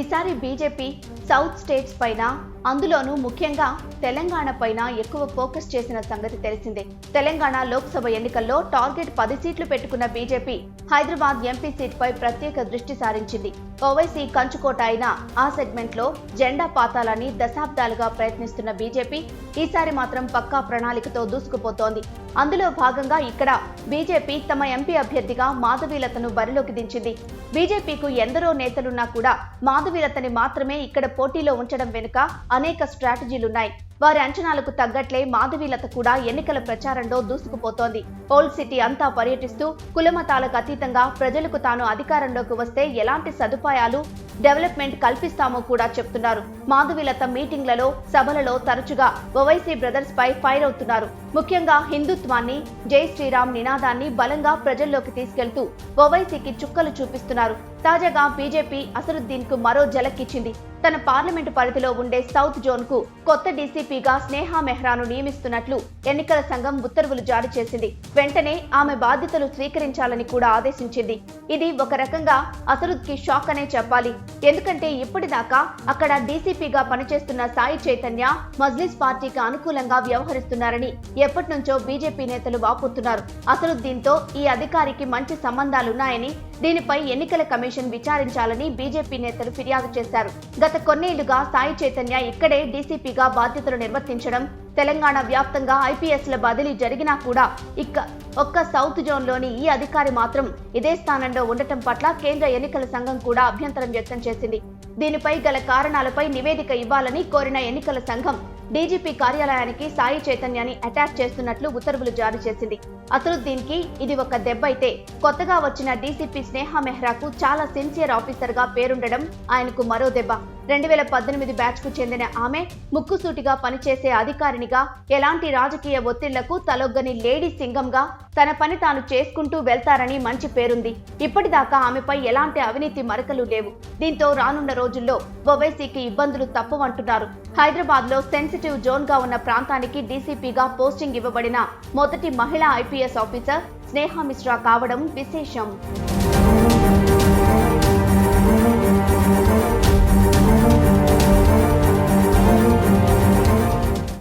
ఈసారి BJP south states పైన అందులోనూ ముఖ్యంగా తెలంగాణ పైన ఎక్కువ ఫోకస్ చేసిన సంగతి తెలిసిందే. తెలంగాణ లోక్సభ ఎన్నికల్లో టార్గెట్ పది సీట్లు పెట్టుకున్న బీజేపీ హైదరాబాద్ ఎంపీ సీట్ పై ప్రత్యేక దృష్టి సారించింది. ఓవైసీ కంచుకోట అయిన ఆ సెగ్మెంట్లో జెండా పాతాలని దశాబ్దాలుగా ప్రయత్నిస్తున్న బీజేపీ ఈసారి మాత్రం పక్కా ప్రణాళికతో దూసుకుపోతోంది. అందులో భాగంగా ఇక్కడ బీజేపీ తమ ఎంపీ అభ్యర్థిగా మాధవీలతను బరిలోకి దించింది. బీజేపీకు ఎందరో నేతలున్నా కూడా మాధవీలతని మాత్రమే ఇక్కడ పోటీలో ఉంచడం వెనుక అనేక స్ట్రాటజీలున్నాయి. వారి అంచనాలకు తగ్గట్లే మాధవీలత కూడా ఎన్నికల ప్రచారంలో దూసుకుపోతోంది. పోల్ సిటీ అంతా పర్యటిస్తూ కులమతాలకు అతీతంగా ప్రజలకు తాను అధికారంలోకి వస్తే ఎలాంటి సదుపాయాలు డెవలప్మెంట్ కల్పిస్తామో కూడా చెప్తున్నారు. మాధవీలత మీటింగ్లలో సభలలో తరచుగా ఓవైసీ బ్రదర్స్ పై ఫైర్ అవుతున్నారు. ముఖ్యంగా హిందుత్వాన్ని జై శ్రీరామ్ నినాదాన్ని బలంగా ప్రజల్లోకి తీసుకెళ్తూ ఓవైసీకి చుక్కలు చూపిస్తున్నారు. తాజాగా బీజేపీ అసరుద్దీన్కు మరో జలక్కిచ్చింది తన పార్లమెంటు పరిధిలో ఉండే సౌత్ జోన్కు కొత్త డీసీపీగా స్నేహా మెహ్రాను నియమిస్తున్నట్లు ఎన్నికల సంఘం ఉత్తర్వులు జారీ చేసింది. వెంటనే ఆమె బాధ్యతలు స్వీకరించాలని కూడా ఆదేశించింది. ఇది ఒక రకంగా అసరుద్కి షాక్ అనే చెప్పాలి. ఎందుకంటే ఇప్పటిదాకా అక్కడ డీసీపీగా పనిచేస్తున్న సాయి చైతన్య మజ్లిస్ పార్టీకి అనుకూలంగా వ్యవహరిస్తున్నారని ఎప్పటి నుంచో బీజేపీ నేతలు వాపోతున్నారు. అసలు తో ఈ అధికారికి మంచి సంబంధాలున్నాయని దీనిపై ఎన్నికల కమిషన్ విచారించాలని బీజేపీ నేతలు ఫిర్యాదు చేశారు. గత కొన్నేళ్ళుగా సాయి చైతన్య ఇక్కడే డీసీపీగా బాధ్యతలు నిర్వర్తించడం తెలంగాణ వ్యాప్తంగా ఐపీఎస్ల బదిలీ జరిగినా కూడా ఇక్క ఒక్క సౌత్ జోన్లోని ఈ అధికారి మాత్రం ఇదే స్థానంలో ఉండటం పట్ల కేంద్ర ఎన్నికల సంఘం కూడా అభ్యంతరం వ్యక్తం చేసింది. దీనిపై గల కారణాలపై నివేదిక ఇవ్వాలని కోరిన ఎన్నికల సంఘం డీజీపీ కార్యాలయానికి సాయి చైతన్యాన్ని అటాచ్ చేస్తున్నట్లు ఉత్తర్వులు జారీ చేసింది. అసలుద్దీన్కి ఇది ఒక దెబ్బ అయితే కొత్తగా వచ్చిన డీసీపీ స్నేహ మెహ్రాకు చాలా సిన్సియర్ ఆఫీసర్గా పేరుండడం ఆయనకు మరో దెబ్బ. రెండు వేల పద్దెనిమిది బ్యాచ్కు చెందిన ఆమె ముక్కుసూటిగా పనిచేసే అధికారినిగా ఎలాంటి రాజకీయ ఒత్తిళ్ళకు తలొగ్గని లేడీ సింగంగా తన పని తాను చేసుకుంటూ వెళ్తారని మంచి పేరుంది. ఇప్పటిదాకా ఆమెపై ఎలాంటి అవినీతి మరకలు లేవు. దీంతో రానున్న రోజుల్లో ఒవైసీకి ఇబ్బందులు తప్పవంటున్నారు. హైదరాబాద్లో సెన్సిటివ్ జోన్గా ఉన్న ప్రాంతానికి డీసీపీగా పోస్టింగ్ ఇవ్వబడిన మొదటి మహిళా ఐపీఎస్ ఆఫీసర్ స్నేహ మిశ్రా కావడం విశేషం.